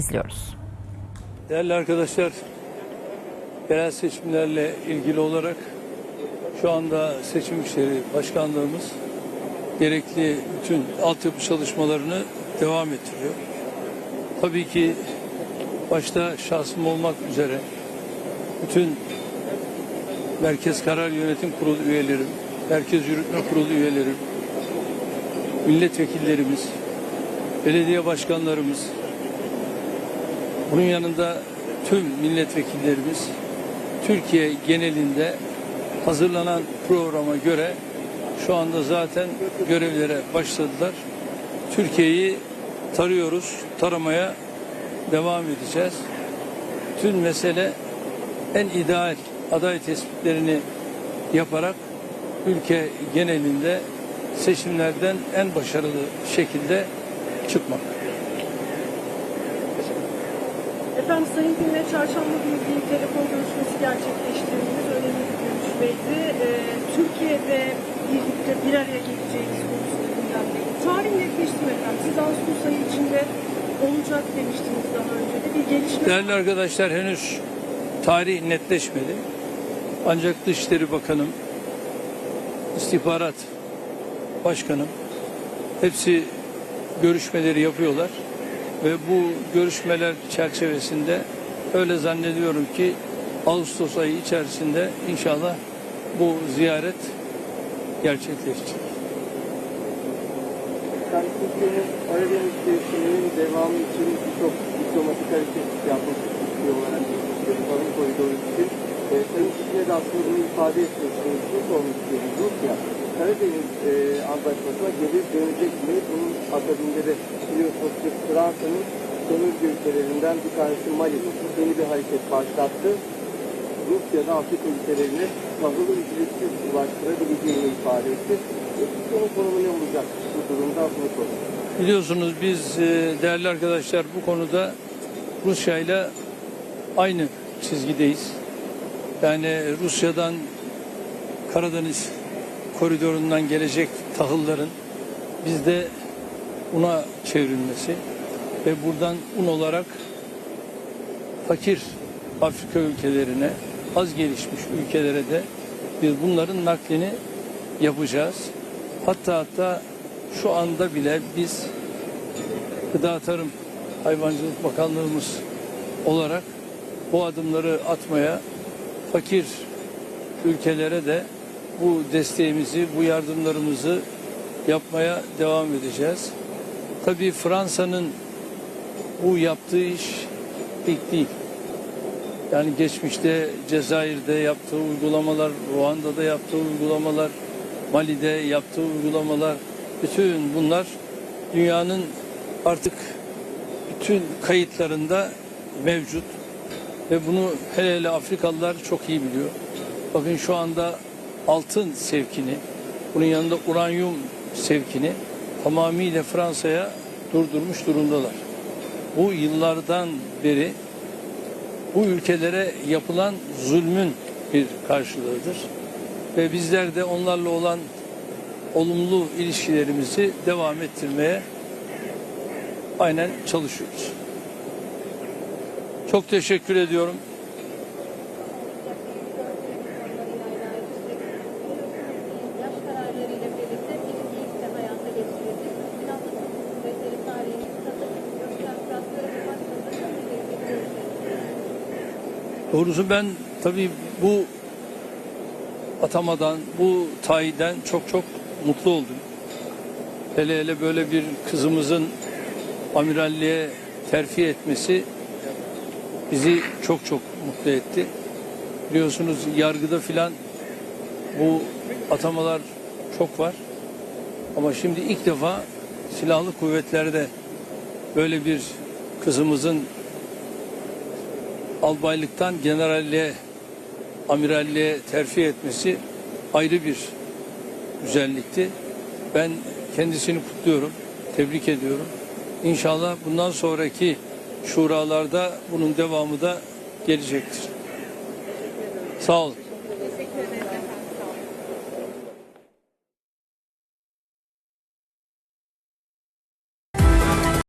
izliyoruz. Değerli arkadaşlar, yerel seçimlerle ilgili olarak şu anda seçim işleri başkanlığımız gerekli bütün altyapı çalışmalarını devam ettiriyor. Tabii ki başta şahsım olmak üzere bütün Merkez Karar Yönetim Kurulu üyelerim, Merkez Yürütme Kurulu üyelerim, milletvekillerimiz, belediye başkanlarımız, bunun yanında tüm milletvekillerimiz Türkiye genelinde hazırlanan programa göre şu anda zaten görevlere başladılar. Türkiye'yi tarıyoruz, taramaya devam edeceğiz. Tüm mesele en ideal aday tespitlerini yaparak ülke genelinde seçimlerden en başarılı şekilde çıkmak. Efendim Sayın Gün'le çarşamba günü bir telefon görüşmesi gerçekleştirdiğimiz önemli bir görüşmeydi. Ee, Türkiye'de birlikte bir araya geleceğimiz konusunda gündemdeydi. Tarih netleşti mi efendim? Siz Ağustos ayı içinde olacak demiştiniz daha önce de. Bir gelişme Değerli arkadaşlar henüz tarih netleşmedi. Ancak Dışişleri Bakanım, İstihbarat Başkanım hepsi görüşmeleri yapıyorlar ve bu görüşmeler çerçevesinde öyle zannediyorum ki Ağustos ayı içerisinde inşallah bu ziyaret gerçekleşecek. Yani devamı için birçok diplomatik hareket yapmak istiyor olarak için. E, Sayın Çiftli'ye de aslında bunu ifade sormak istiyoruz. Karadeniz e, Antlaşması'na geri dönecek mi? Bunun akabinde de biliyorsunuz ki Fransa'nın sömürge ülkelerinden bir tanesi Mali yeni bir hareket başlattı. Rusya'da Afrika ülkelerine tahılı ücretsiz ulaştırabileceğini ifade etti. E, Türkiye'nin konumu ne olacak bu durumda bunu soruyorum. Biliyorsunuz biz e, değerli arkadaşlar bu konuda Rusya ile aynı çizgideyiz. Yani Rusya'dan Karadeniz koridorundan gelecek tahılların bizde una çevrilmesi ve buradan un olarak fakir Afrika ülkelerine, az gelişmiş ülkelere de biz bunların naklini yapacağız. Hatta hatta şu anda bile biz Gıda Tarım Hayvancılık Bakanlığımız olarak bu adımları atmaya fakir ülkelere de bu desteğimizi, bu yardımlarımızı yapmaya devam edeceğiz. Tabii Fransa'nın bu yaptığı iş ilk değil. Yani geçmişte Cezayir'de yaptığı uygulamalar, Ruanda'da yaptığı uygulamalar, Mali'de yaptığı uygulamalar, bütün bunlar dünyanın artık bütün kayıtlarında mevcut ve bunu hele hele Afrikalılar çok iyi biliyor. Bakın şu anda altın sevkini, bunun yanında uranyum sevkini tamamıyla Fransa'ya durdurmuş durumdalar. Bu yıllardan beri bu ülkelere yapılan zulmün bir karşılığıdır. Ve bizler de onlarla olan olumlu ilişkilerimizi devam ettirmeye aynen çalışıyoruz. Çok teşekkür ediyorum. Doğrusu ben tabii bu atamadan, bu tayiden çok çok mutlu oldum. Hele hele böyle bir kızımızın amiralliğe terfi etmesi bizi çok çok mutlu etti. Biliyorsunuz yargıda filan bu atamalar çok var. Ama şimdi ilk defa silahlı kuvvetlerde böyle bir kızımızın albaylıktan generalliğe, amiralliğe terfi etmesi ayrı bir güzellikti. Ben kendisini kutluyorum, tebrik ediyorum. İnşallah bundan sonraki şuralarda bunun devamı da gelecektir. Sağ olun.